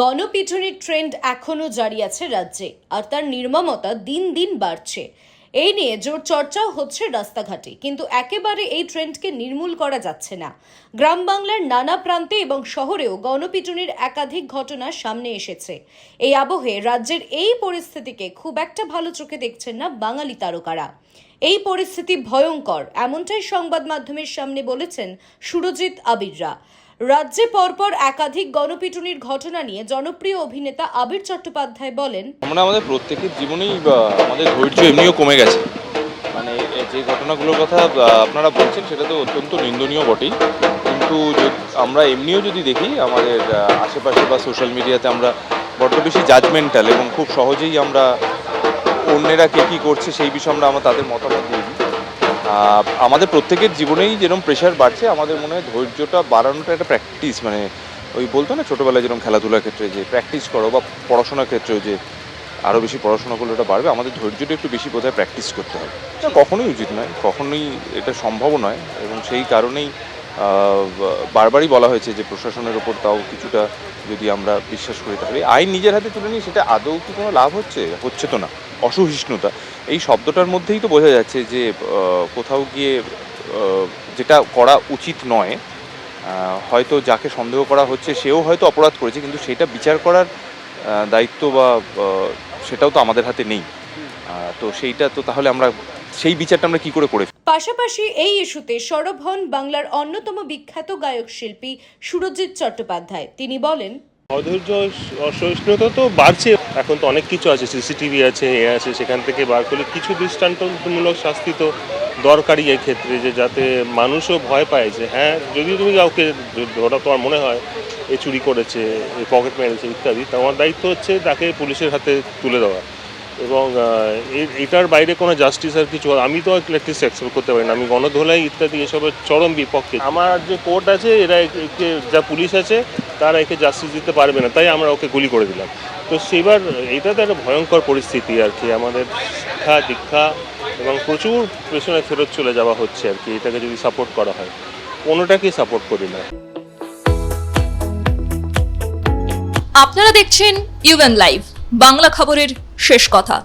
গণপিটুনির trend এখনও জারি আছে রাজ্যে, আর তার নির্মমতা দিন দিন বাড়ছে। এই নিয়ে জোর চর্চাও হচ্ছে রাস্তাঘাটে, কিন্তু একেবারে এই ট্রেন্ডকে নির্মূল করা যাচ্ছে না। গ্রাম বাংলার নানা প্রান্তে এবং শহরেও গণপিটুনির একাধিক ঘটনা সামনে এসেছে। এই আবহে রাজ্যের এই পরিস্থিতিকে খুব একটা ভালো চোখে দেখছেন না বাঙালি তারকারা। এই পরিস্থিতি ভয়ঙ্কর, এমনটাই সংবাদ মাধ্যমের সামনে বলেছেন সুরজিৎ আবিররা। রাজ্যে পরপর একাধিক গণপিটুনির ঘটনা নিয়ে জনপ্রিয় অভিনেতা আবির চট্টোপাধ্যায় বলেন, আমরা আমাদের প্রত্যেকের জীবনেই আমাদের ধৈর্য এমনিও কমে গেছে। মানে যে ঘটনাগুলোর কথা আপনারা বলছেন সেটা তো অত্যন্ত নিন্দনীয় বটেই। কিন্তু আমরা এমনিও যদি দেখি, আমাদের আশেপাশে বা সোশ্যাল মিডিয়াতে আমরা বড্ড বেশি জাজমেন্টাল এবং খুব সহজেই আমরা অন্যেরা কে কী করছে সেই বিষয়ে আমরা আমার তাদের মতামত দিই আমাদের প্রত্যেকের জীবনেই যেরকম প্রেশার বাড়ছে, আমাদের মনে হয় ধৈর্যটা বাড়ানোটা একটা প্র্যাকটিস মানে ওই বলতো না ছোটোবেলায় যেরকম খেলাধুলার ক্ষেত্রে যে প্র্যাকটিস করো বা পড়াশোনার ক্ষেত্রেও যে আরও বেশি পড়াশোনা করলে ওটা বাড়বে, আমাদের ধৈর্যটা একটু বেশি বোধহয় প্র্যাকটিস করতে হবে। কখনোই উচিত নয়, কখনোই এটা সম্ভব নয় এবং সেই কারণেই বারবারই বলা হয়েছে যে প্রশাসনের ওপর তাও কিছুটা যদি আমরা বিশ্বাস করি তাহলে। আইন নিজের হাতে তুলে নিই সেটা আদৌ কি কোনো লাভ হচ্ছে? হচ্ছে তো না। অসহিষ্ণুতা। এই শব্দটার মধ্যেই তো বোঝা যাচ্ছে যে কোথাও গিয়ে যেটা করা উচিত নয় হয়তো যাকে সন্দেহ করা হচ্ছে সেও হয়তো অপরাধ করেছে, কিন্তু সেটা বিচার করার দায়িত্ব বা সেটাও তো আমাদের হাতে নেই। তো সেইটা তো তাহলে আমরা সেই বিচারটা আমরা কি করে করে পাশাপাশি এই ইস্যুতে সরব হন বাংলার অন্যতম বিখ্যাত গায়ক শিল্পী সুরজিৎ চট্টোপাধ্যায়। তিনি বলেন অধৈর্য অসহিষ্ণুতা তো বাড়ছে। এখন তো অনেক কিছু আছে সিসিটিভি আছে এ আছে সেখান থেকে বার করলে কিছু দৃষ্টান্তমূলক শাস্তি তো দরকারি এই ক্ষেত্রে যে যাতে মানুষও ভয় পায় যে হ্যাঁ যদি তুমি কাউকে ধরা তোমার মনে হয় এ চুরি করেছে এ পকেট মেরেছে ইত্যাদি তোমার দায়িত্ব হচ্ছে তাকে পুলিশের হাতে তুলে দেওয়া। এবং এটার বাইরে কোনো জাস্টিস আর কিছু আমি তো অ্যাটলিস্ট অ্যাকসেপ্ট করতে পারি না। আমি গণধোলাই ইত্যাদি এসবের চরম বিপক্ষে। আমার যে কোর্ট আছে, এরা একে যা পুলিশ আছে, তারা একে জাস্টিস দিতে পারবে না। তাই আমরা ওকে গুলি করে দিলাম। তো সেবার এটা তো একটা ভয়ঙ্কর পরিস্থিতি আর কি। আমাদের শিক্ষা, দীক্ষা এবং প্রচুর পেছনে ফেরত চলে যাওয়া হচ্ছে আর কি। এটাকে যদি সাপোর্ট করা হয়। কোনোটাকেই সাপোর্ট করি না। আপনারা দেখছেন ইউএন লাইভ বাংলা খবরের শেষ কথা।